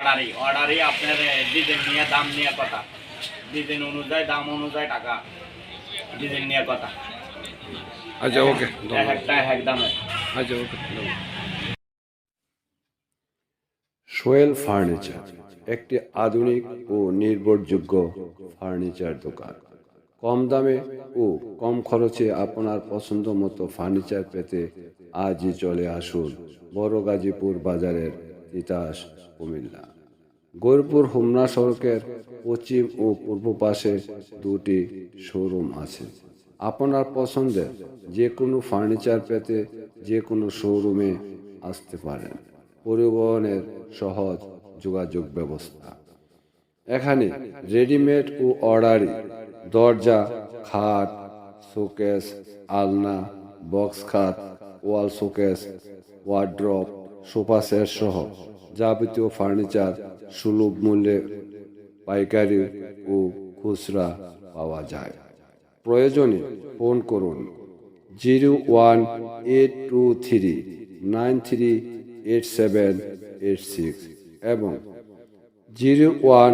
অর্ডারই অর্ডারই আপনার ডিজাইন নিয়ে দাম নিয়ে কথা। ডিজাইন অনুযায়ী দাম অনুযায়ী টাকা। ডিজাইন নিয়ে কথা। আচ্ছা ওকে একটা আচ্ছা ওকে সোয়েল ফার্নিচার একটি আধুনিক ও নির্ভরযোগ্য ফার্নিচার দোকান। কম দামে ও কম খরচে আপনার পছন্দ মতো ফার্নিচার পেতে আজই চলে আসুন বড় গাজীপুর বাজারের তিতাস কুমিল্লা। গৌরপুর হোমনা সড়কের পশ্চিম ও পূর্ব পাশে দুটি শোরুম আছে। আপনার পছন্দের যে কোনো ফার্নিচার পেতে যে কোনো শোরুমে আসতে পারেন। পরিবহনের সহজ যোগাযোগ ব্যবস্থা। এখানে রেডিমেড ও অর্ডারি দরজা, খাট, শোকেস, আলনা, বক্স খাট, wall showcase, wardrobe sofa set সহ যাবতীয় ফার্নিচার, সুলভ মূল্যে পাইকারি ও খুচরা পাওয়া যায়। প্রয়োজনে ফোন করুন zero one eight two three nine three eight seven eight six এবং zero one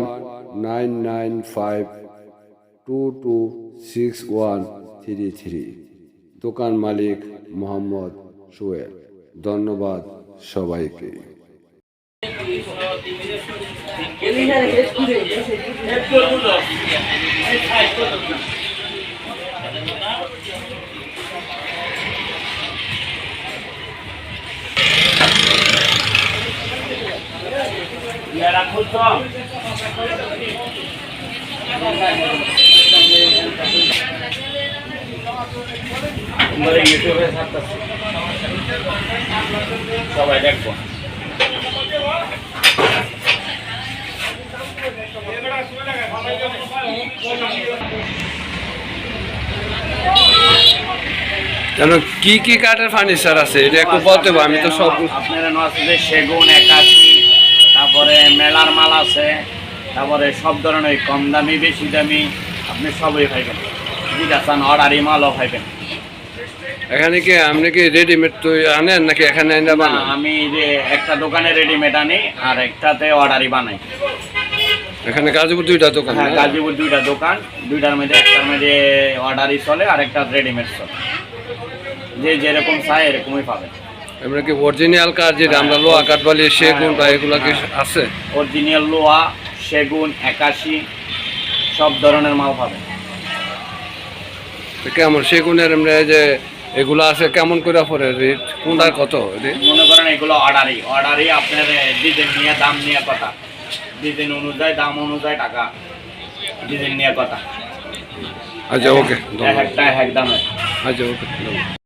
nine nine five two two six one three three. দোকান মালিক মোহাম্মদ সোয়েল ধন্যবাদ। সবাইকে। ইউটিউবে ছাড়তেছি সবাই দেখব। কেন কি কি কাঠের ফার্নিচার আছে? এটা একটু বলতে আমি তো সব আপনার আছে যে সেগুন একাশি তারপরে মেলার মাল আছে তারপরে সব ধরনের কম দামি বেশি দামি আপনি সবই পাইবেন। যেটা চান অর্ডারি মালও পাইবেন। এখানে কি আপনি কি রেডিমেড তো আনেন নাকি এখানে এনে বানান? আমি যে একটা দোকানে রেডিমেড আনি আর একটাতে অর্ডারই বানাই। এখানে গাজীপুর দুইটা দোকান হ্যাঁ গাজীপুর দুইটা দোকান দুইটার মধ্যে একটার মধ্যে অর্ডারই চলে আর একটা রেডিমেড চলে। যে যেরকম চায় এরকমই পাবে। আমরা কি অরিজিনাল কাঠ যেটা আমরা লোহা কাঠ বলি সেগুন বা এগুলা কি আছে? অরিজিনাল লোহা সেগুন একাশি সব ধরনের মাল পাবেন কেমন? সেগুনের এই যে এগুলো আছে কেমন করে পরে? রেট কোনটার কত? মনে করেন এগুলো অর্ডারই। অর্ডারই আপনার ডিজাইন নিয়ে দাম নিয়ে কথা। ডিজাইন অনুযায়ী দাম অনুযায়ী টাকা ডিজাইন নিয়ে কথা। আচ্ছা ওকে এক একটা এক দামে। আচ্ছা ওকে ধন্যবাদ।